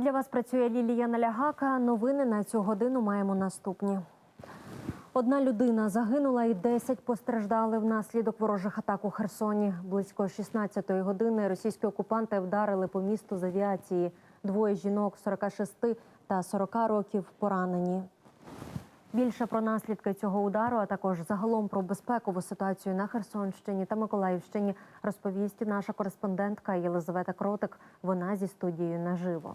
Для вас працює Лілія Налягака. Новини на цю годину маємо наступні. Одна людина загинула і 10 постраждали внаслідок ворожих атак у Херсоні. Близько 16-ї години російські окупанти вдарили по місту з авіації. Двоє жінок 46 та 40 років поранені. Більше про наслідки цього удару, а також загалом про безпекову ситуацію на Херсонщині та Миколаївщині розповість наша кореспондентка Єлизавета Кротик. Вона зі студією наживо.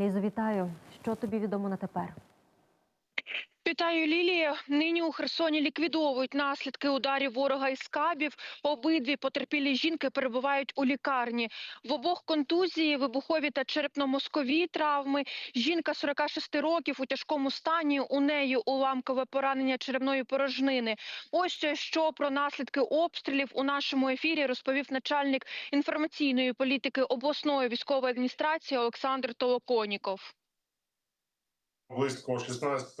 Лізо, вітаю. Що тобі відомо на тепер? Вітаю, Лілія. Нині у Херсоні ліквідовують наслідки ударів ворога із кабів. Обидві потерпілі жінки перебувають у лікарні. В обох контузії, вибухові та черепно-мозкові травми. Жінка 46 років у тяжкому стані. У неї уламкове поранення черепної порожнини. Ось що про наслідки обстрілів у нашому ефірі розповів начальник інформаційної політики обласної військової адміністрації Олександр Толоконіков. Близько 16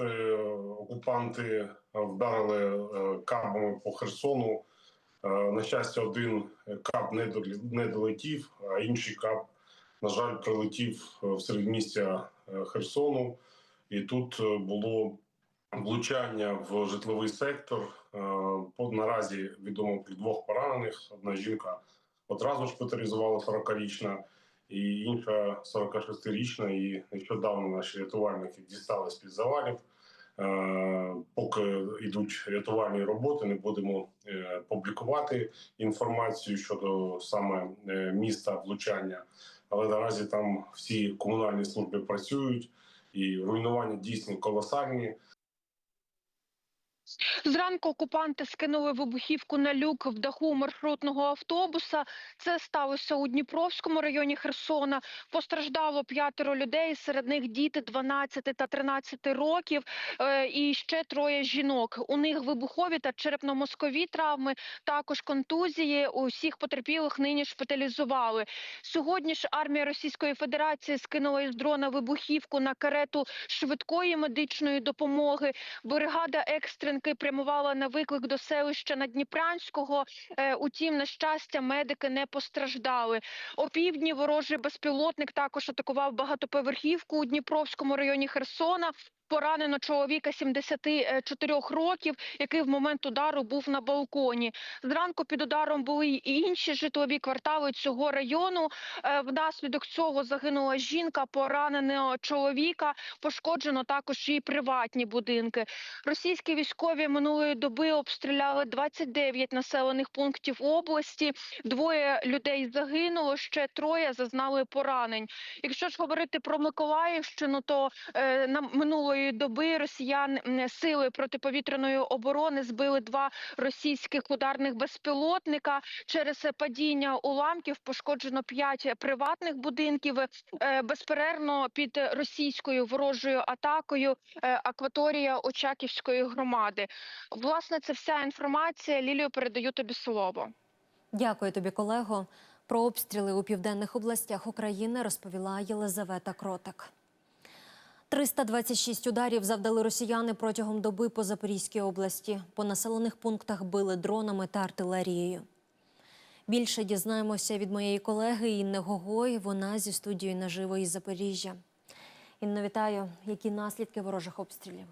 окупанти вдарили е, кабами по Херсону. Е, На щастя, один каб не долетів, а інший каб, на жаль, прилетів в середмістя е, Херсону. І тут е, було влучання в житловий сектор. Е, Наразі відомо про двох поранених. Одна жінка одразу шпиталізувала 40-річна і інша 46-річна, і нещодавно наші рятувальники дістали з під завалів. Е, Поки йдуть рятувальні роботи, не будемо е, публікувати інформацію щодо саме е, міста влучання. Але наразі там всі комунальні служби працюють, і руйнування дійсно колосальні. Зранку окупанти скинули вибухівку на люк в даху маршрутного автобуса. Це сталося у Дніпровському районі Херсона. Постраждало п'ятеро людей, серед них діти 12 та 13 років е, і ще троє жінок. У них вибухові та черепно-мозкові травми, також контузії. Усіх потерпілих нині шпиталізували. Сьогодні ж армія Російської Федерації скинула із дрона вибухівку на карету швидкої медичної допомоги. Бригада екстренки прямувала на виклик до селища Надніпрянського. Е, Утім, на щастя, медики не постраждали. О півдні ворожий безпілотник також атакував багатоповерхівку у Дніпровському районі Херсона. Поранено чоловіка 74 років, який в момент удару був на балконі. Зранку під ударом були й інші житлові квартали цього району. Е, Внаслідок цього загинула жінка, поранено чоловіка, пошкоджено також і приватні будинки. Російські військові минулої доби обстріляли 29 населених пунктів області. Двоє людей загинуло, ще троє зазнали поранень. Якщо ж говорити про Миколаївщину, то е, на минулої доби росіян сили протиповітряної оборони збили два російських ударних безпілотника. Через падіння уламків пошкоджено п'ять приватних будинків. Е, безперервно під російською ворожою атакою е, акваторія Очаківської громади. Власне, це вся інформація. Лілію передаю тобі слово. Дякую тобі, колего. Про обстріли у південних областях України розповіла Єлизавета Кротик. 326 ударів завдали росіяни протягом доби по Запорізькій області. По населених пунктах били дронами та артилерією. Більше дізнаємося від моєї колеги Інни Гогой. Вона зі студією наживо із Запоріжжя. Інно, вітаю. Які наслідки ворожих обстрілів?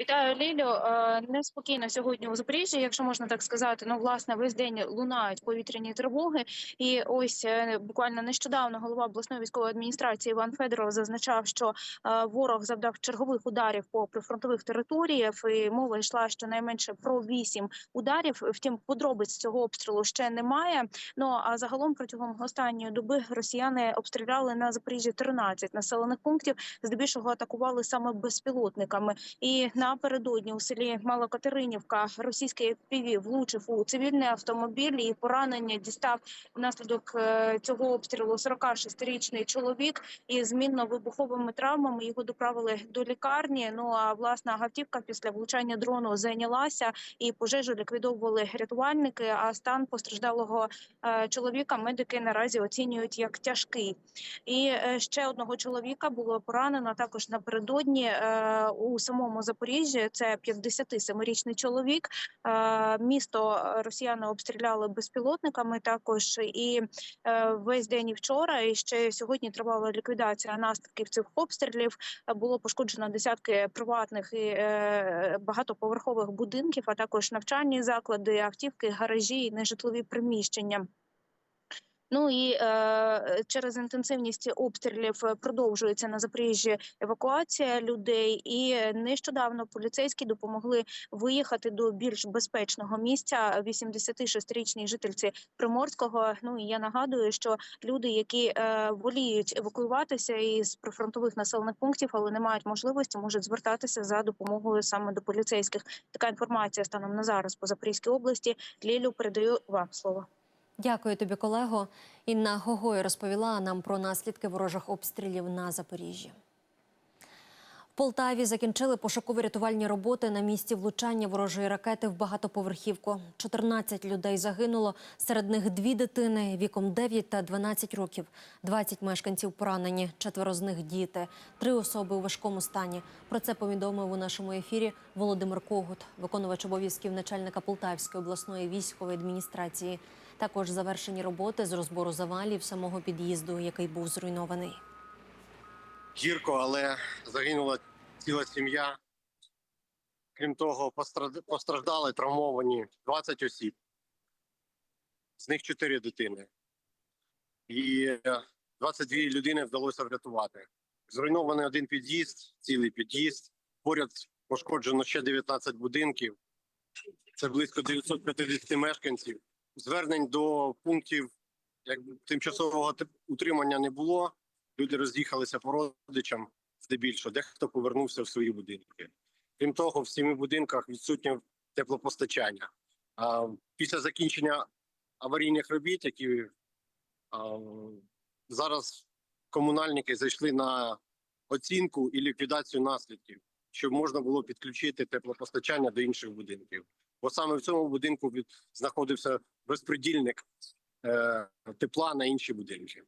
Вітаю Лілю. Е, Неспокійно сьогодні у Запоріжжі, якщо можна так сказати. Ну, власне, весь день лунають повітряні тривоги. І ось е, буквально нещодавно голова обласної військової адміністрації Іван Федоров зазначав, що е, ворог завдав чергових ударів по прифронтових територіях. І мова йшла щонайменше про вісім ударів. Втім, подробиць цього обстрілу ще немає. Ну а загалом протягом останньої доби росіяни обстріляли на Запоріжжі 13 населених пунктів. Здебільшого атакували саме безпілотниками. І напередодні у селі Малокатеринівка російський FPV влучив у цивільний автомобіль і поранення дістав внаслідок е, цього обстрілу 46-річний чоловік із мінно-вибуховими травмами. Його доправили до лікарні. Ну а власна гавтівка після влучання дрону зайнялася і пожежу ліквідовували рятувальники. А стан постраждалого е, чоловіка медики наразі оцінюють як тяжкий. І е, ще одного чоловіка було поранено також напередодні у самому Запоріжжі. Запоріжжі. Це 57-річний чоловік. Е, Місто росіяни обстріляли безпілотниками також і е, весь день і вчора. І ще сьогодні тривала ліквідація наслідків цих обстрілів. Було пошкоджено десятки приватних і е, багатоповерхових будинків, а також навчальні заклади, автівки, гаражі, і нежитлові приміщення. Ну і е, через інтенсивність обстрілів е, продовжується на Запоріжжі евакуація людей. І нещодавно поліцейські допомогли виїхати до більш безпечного місця 86-річній жительці Приморського. Ну і я нагадую, що люди, які е, воліють евакуюватися із прифронтових населених пунктів, але не мають можливості, можуть звертатися за допомогою саме до поліцейських. Така інформація станом на зараз по Запорізькій області. Лілю передаю вам слово. Дякую тобі, колего. Інна Гогой розповіла нам про наслідки ворожих обстрілів на Запоріжжі. Полтаві закінчили пошуково-рятувальні роботи на місці влучання ворожої ракети в багатоповерхівку. 14 людей загинуло, серед них дві дитини віком 9 та 12 років. 20 мешканців поранені, четверо з них діти, три особи у важкому стані. Про це повідомив у нашому ефірі Володимир Когут, виконувач обов'язків начальника Полтавської обласної військової адміністрації. Також завершені роботи з розбору завалів самого під'їзду, який був зруйнований. гірко, але загинула ціла сім'я. Крім того, постраждали травмовані 20 осіб, з них 4 дитини. І е, 22 людини вдалося врятувати. Зруйнований один під'їзд, цілий під'їзд. Поряд пошкоджено ще 19 будинків. Це близько 950 мешканців. Звернень до пунктів як тимчасового утримання не було люди роз'їхалися по родичам здебільшого, дехто повернувся в свої будинки. Крім того, в сіми будинках відсутнє теплопостачання. А, Після закінчення аварійних робіт, які а, зараз комунальники зайшли на оцінку і ліквідацію наслідків, щоб можна було підключити теплопостачання до інших будинків. Бо саме в цьому будинку знаходився розпредільник е, тепла на інші будинки.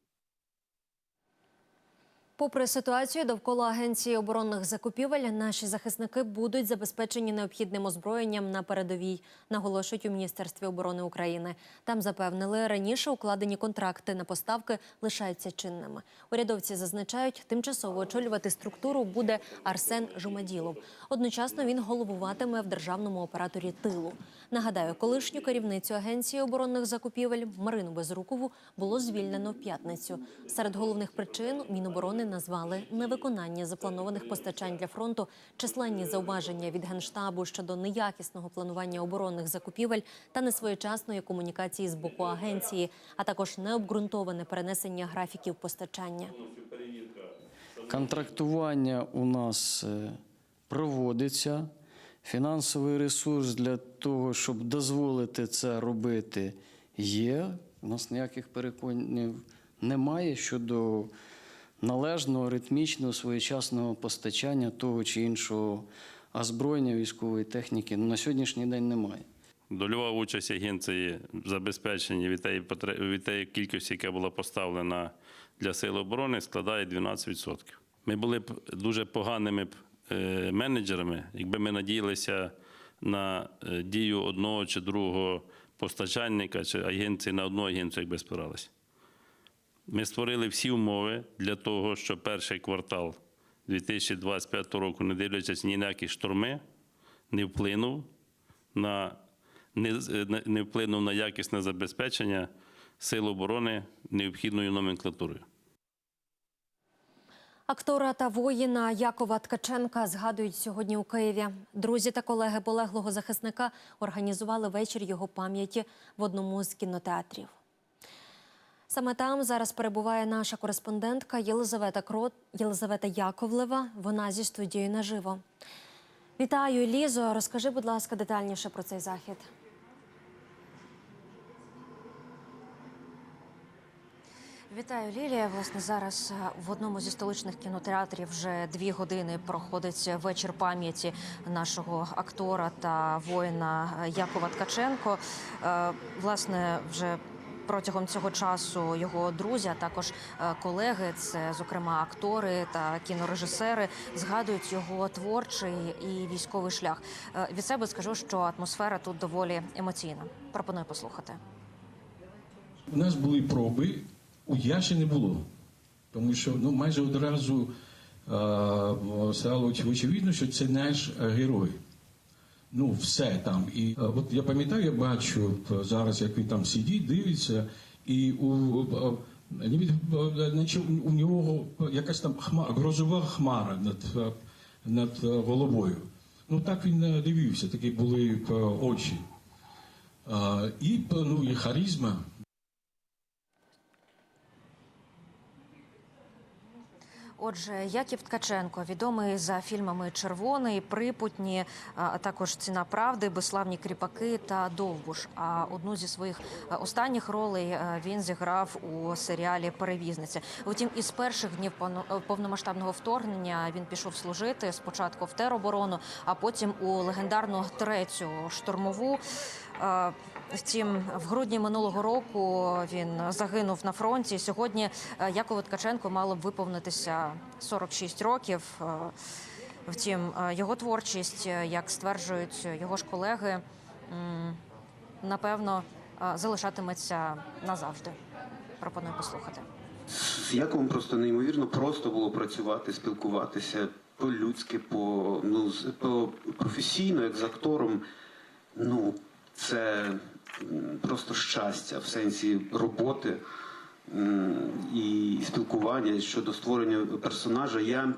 Попри ситуацію довкола агенції оборонних закупівель, наші захисники будуть забезпечені необхідним озброєнням на передовій, наголошують у міністерстві оборони України. Там запевнили, раніше укладені контракти на поставки лишаються чинними. Урядовці зазначають, тимчасово очолювати структуру буде Арсен Жумаділов. Одночасно він головуватиме в державному операторі тилу. Нагадаю, колишню керівницю агенції оборонних закупівель Марину Безрукову було звільнено в п'ятницю. Серед головних причин Міноборони назвали невиконання запланованих постачань для фронту, численні зауваження від генштабу щодо неякісного планування оборонних закупівель та несвоєчасної комунікації з боку агенції, а також необґрунтоване перенесення графіків постачання. Контрактування у нас е, проводиться. Фінансовий ресурс для того, щоб дозволити це робити, є. У нас ніяких переконів немає щодо належного, ритмічного, своєчасного постачання того чи іншого озброєння військової техніки. На сьогоднішній день немає. Дольова участь агенції в забезпеченні від тієї, від тієї кількості, яка була поставлена для Сил оборони, складає 12%. Ми були б дуже поганими е, менеджерами, якби ми надіялися на е, дію одного чи другого постачальника чи агенції на одну агенцію, якби спиралися. Ми створили всі умови для того, щоб перший квартал 2025 року, не дивлячись ні на які шторми, не вплинув на не- не вплинув на якісне забезпечення сил оборони необхідною номенклатурою. Актора та воїна Якова Ткаченка згадують сьогодні у Києві. Друзі та колеги полеглого захисника організували вечір його пам'яті в одному з кінотеатрів. Саме там зараз перебуває наша кореспондентка Єлизавета Крот Єлизавета Яковлева. Вона зі студією наживо. Вітаю, Лізо. Розкажи, будь ласка, детальніше про цей захід. Вітаю, Лілія. Власне, зараз е, в одному зі столичних кінотеатрів вже дві години проходить вечір пам'яті нашого актора та воїна е, Якова Ткаченко. Е, Власне, вже протягом цього часу його друзі, а також е, колеги, це зокрема актори та кінорежисери, згадують його творчий і військовий шлях. Е, Від себе скажу, що атмосфера тут доволі емоційна. Пропоную послухати. У нас були проби, у Яші не було. Тому що ну, майже одразу е, стало очевидно, що це наш герой. Ну, все там. І е, от я пам'ятаю, я бачу е, зараз, як він там сидить, дивиться, і у, е, у нього якась там хма, грозова хмара над, над головою. Ну так він дивився, такі були очі. І ну, і харизма. Отже, Яків Ткаченко, відомий за фільмами Червоний, Припутні, а також Ціна правди, Безславні кріпаки та Довбуш. А одну зі своїх останніх ролей він зіграв у серіалі Перевізниця. Втім, із перших днів е, повномасштабного вторгнення він пішов служити спочатку в тероборону, а потім у легендарну третю штурмову. Втім, в грудні минулого року він загинув на фронті. Сьогодні е, Якову Ткаченко мало б виповнитися 46 років. Е, Втім, е, його творчість, як стверджують його ж колеги, напевно залишатиметься назавжди. Пропоную послухати. Яковом просто неймовірно просто було працювати, спілкуватися по-людськи, по, ну, по професійно, як з актором. Ну, це просто щастя в сенсі роботи і спілкування щодо створення персонажа. Я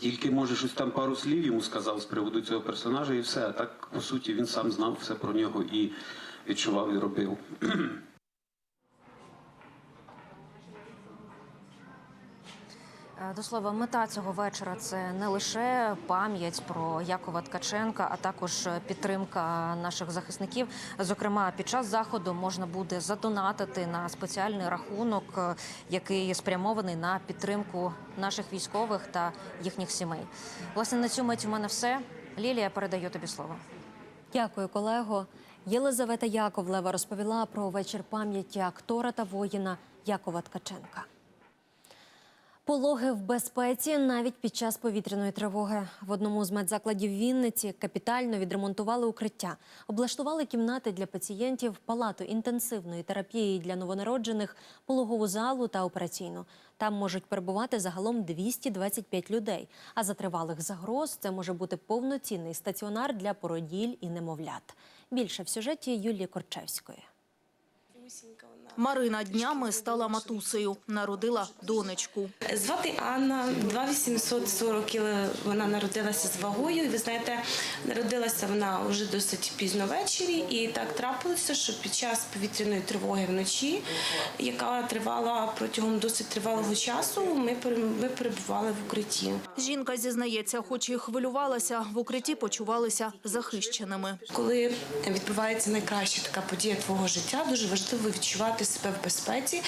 тільки може щось там пару слів йому сказав з приводу цього персонажа, і все. А так, по суті, він сам знав все про нього і відчував і робив. До слова, мета цього вечора це не лише пам'ять про Якова Ткаченка, а також е, підтримка наших захисників. Зокрема, під час заходу можна буде задонатити на спеціальний рахунок, е, який спрямований на підтримку наших військових та їхніх сімей. Власне, на цю мить у мене все. Лілія передаю тобі слово. Дякую, колего. Єлизавета Яковлева розповіла про вечір пам'яті актора та воїна Якова Ткаченка. Пологи в безпеці навіть під час повітряної тривоги. В одному з медзакладів Вінниці капітально відремонтували укриття, облаштували кімнати для пацієнтів, палату інтенсивної терапії для новонароджених, пологову залу та операційну. Там можуть перебувати загалом 225 людей. А за тривалих загроз це може бути повноцінний стаціонар для породіль і немовлят. Більше в сюжеті Юлії Корчевської. Марина днями стала матусею, народила донечку. Звати Анна, 2840 кг вона народилася з вагою. І ви знаєте, народилася вона вже досить пізно ввечері, і так трапилося, що під час повітряної тривоги вночі, яка тривала протягом досить тривалого часу, ми ми перебували в укритті. Жінка зізнається, хоч і хвилювалася, в укритті почувалися захищеними. Коли відбувається найкраща така подія твого життя, дуже важливо відчувати себе в безпеці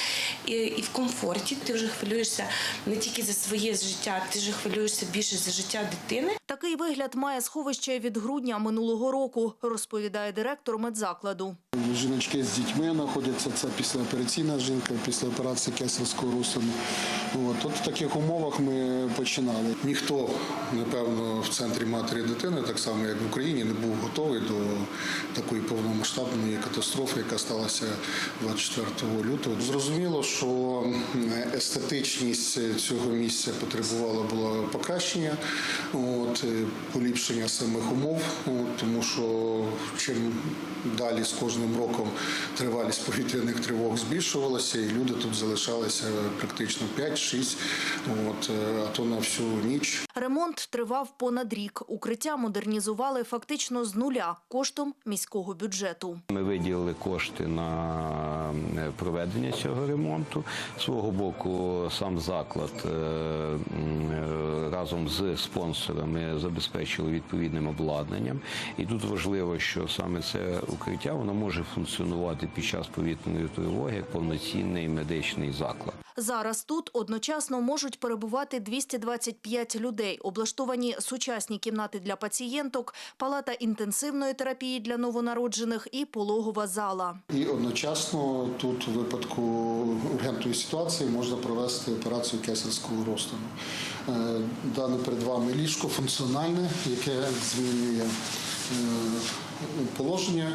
і, і в комфорті. Ти вже хвилюєшся не тільки за своє життя, ти вже хвилюєшся більше за життя дитини. Такий вигляд має сховище від грудня минулого року, розповідає директор медзакладу. Жіночки з дітьми знаходяться. Це післяопераційна жінка після операції кесарського розтину. От, от в таких умовах ми починали. Ніхто, напевно, в центрі матері дитини, так само як в Україні, не був готовий до такої повномасштабної катастрофи, яка сталася 24 лютого. Зрозуміло, що естетичність цього місця потребувала було покращення, от, е, поліпшення самих умов, от, тому що чим далі з кожним роком тривалість повітряних тривог збільшувалася, і люди тут залишалися практично 5-6, от, е, а то на всю ніч. Ремонт тривав понад рік. Укриття модернізували фактично з нуля коштом міського бюджету. Ми виділили кошти на е, проведення цього ремонту. Свого боку, сам заклад е, разом з спонсорами забезпечили відповідним обладнанням. І тут важливо, що саме це укриття воно може функціонувати під час повітряної тривоги як повноцінний медичний заклад. Зараз тут одночасно можуть перебувати 225 людей. Облаштовані сучасні кімнати для пацієнток, палата інтенсивної терапії для новонароджених і пологова зала. І одночасно тут, у випадку ургентної ситуації, можна провести операцію кесарського розтину. Е, Дане перед вами ліжко функціональне, яке змінює е, положення,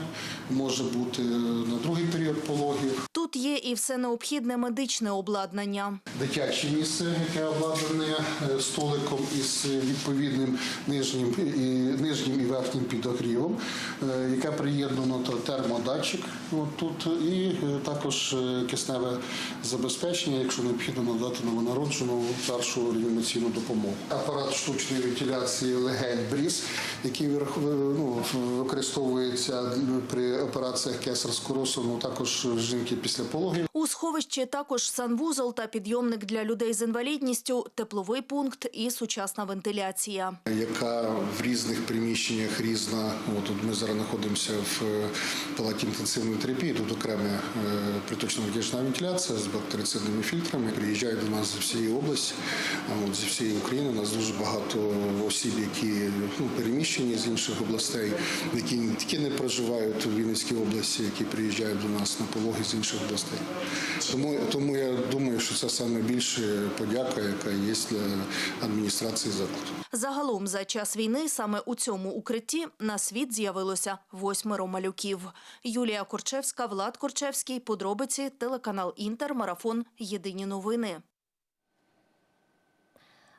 може бути на другий період пологів. Тут є і все необхідне медичне обладнання. Дитяче місце, яке обладнане е, столиком із відповідним нижнім і нижнім і верхнім підогрівом, е, яке приєднано термодатчик тут, і е, також кисневе забезпечення, якщо необхідно надати новонароджену першу реанімаційну допомогу. Апарат штучної вентиляції легень бріз, який ну, використовується при операціях кесарського розсуну, також жінки після пологів. У сховищі також санвузол та підйомник для людей з інвалідністю, тепловий пункт і сучасна вентиляція. яка в різних приміщеннях різна. От тут ми зараз знаходимося в е, палаті інтенсивної терапії. Тут окрема е, приточна вдячна вентиляція з бактерицидними фільтрами. Приїжджають до нас з всієї області, зі всієї України. У нас дуже багато осіб, які ну, переміщені з інших областей, які не тільки не проживають у Вінницькій області, які приїжджають до нас на пологи з інших областей. Тому, тому я думаю, що це саме більше подяка, яка є для адміністрації закладу. Загалом за час війни саме у цьому укритті на світ з'явилося восьмеро малюків. Юлія Корчевська, Влад Корчевський. Подробиці телеканал Інтер. Марафон. Єдині новини.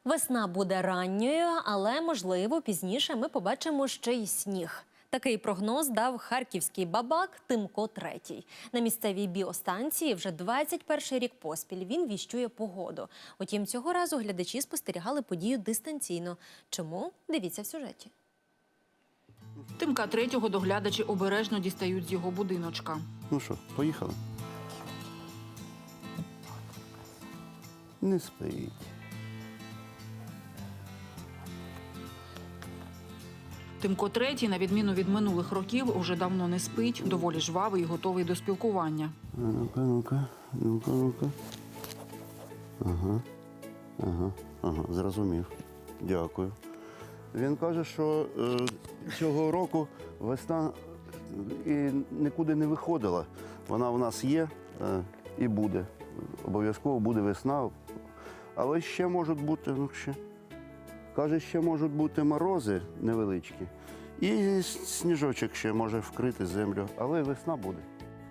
Весна буде ранньою, але можливо пізніше ми побачимо ще й сніг. Такий прогноз дав харківський бабак Тимко Третій. На місцевій біостанції вже 21 рік поспіль він віщує погоду. Утім, цього разу глядачі спостерігали подію дистанційно. Чому? Дивіться в сюжеті. Тимка третього доглядачі обережно дістають з його будиночка. Ну що, поїхали? Не спить. Тимко третій, на відміну від минулих років, уже давно не спить, доволі жвавий і готовий до спілкування. Ну-ка, ну-ка, ну-ка, ну-ка. Ага. Ага, ага, зрозумів. Дякую. Він каже, що е, цього року весна і нікуди не виходила. Вона в нас є е, і буде. Обов'язково буде весна. Але ще можуть бути, ну ще. Каже, ще можуть бути морози невеличкі. І сніжочок ще може вкрити землю, але весна буде.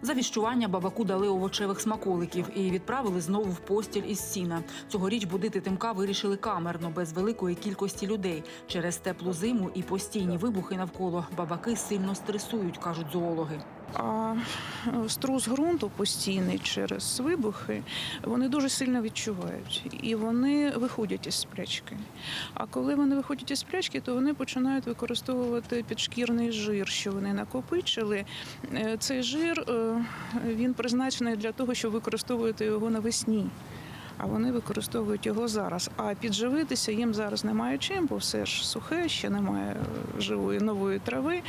За віщування бабаку дали овочевих смаколиків і відправили знову в постіль із сіна. Цьогоріч будити Тимка вирішили камерно, без великої кількості людей. Через теплу зиму і постійні вибухи навколо бабаки сильно стресують, кажуть зоологи. А струс ґрунту постійний через вибухи вони дуже сильно відчувають і вони виходять із сплячки. А коли вони виходять із сплячки, то вони починають використовувати підшкірний жир, що вони накопичили. Е, Цей жир е, він призначений для того, щоб використовувати його навесні. А вони використовують його зараз. А підживитися їм зараз немає чим, бо все ж сухе, ще немає е, живої нової трави.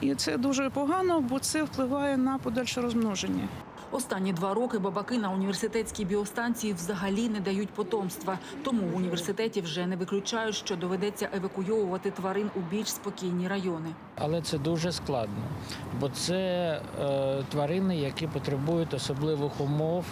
І це дуже погано, бо це впливає на подальше розмноження. Останні два роки бабаки на університетській біостанції взагалі не дають потомства. Тому в університеті вже не виключають, що доведеться евакуйовувати тварин у більш спокійні райони. Але це дуже складно, бо це е, тварини, які потребують особливих умов.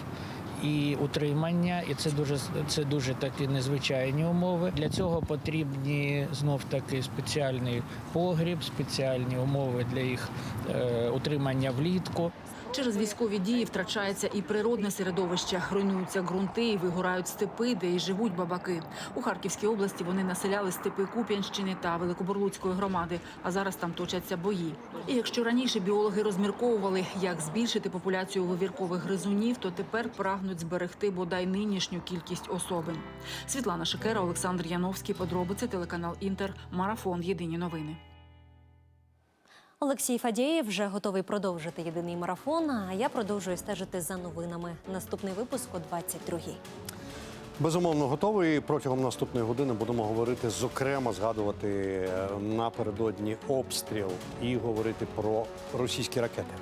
І утримання, і це дуже це дуже такі незвичайні умови. Для цього потрібні знов таки спеціальний погріб, спеціальні умови для їх е, утримання влітку. Через військові дії втрачається і природне середовище, руйнуються ґрунти і вигорають степи, де й живуть бабаки. У Харківській області вони населяли степи Куп'янщини та Великоборлуцької громади, а зараз там точаться бої. І якщо раніше біологи розмірковували, як збільшити популяцію вивіркових гризунів, то тепер прагнуть зберегти бодай нинішню кількість особин. Світлана Шикера, Олександр Яновський. Подробиці телеканал Інтер. Марафон. Єдині новини. Олексій Фадєєв вже готовий продовжити єдиний марафон. А я продовжую стежити за новинами. Наступний випуск о 22-й. Безумовно, готовий. Протягом наступної години будемо говорити, зокрема, згадувати е, напередодні обстріл і говорити про російські ракети.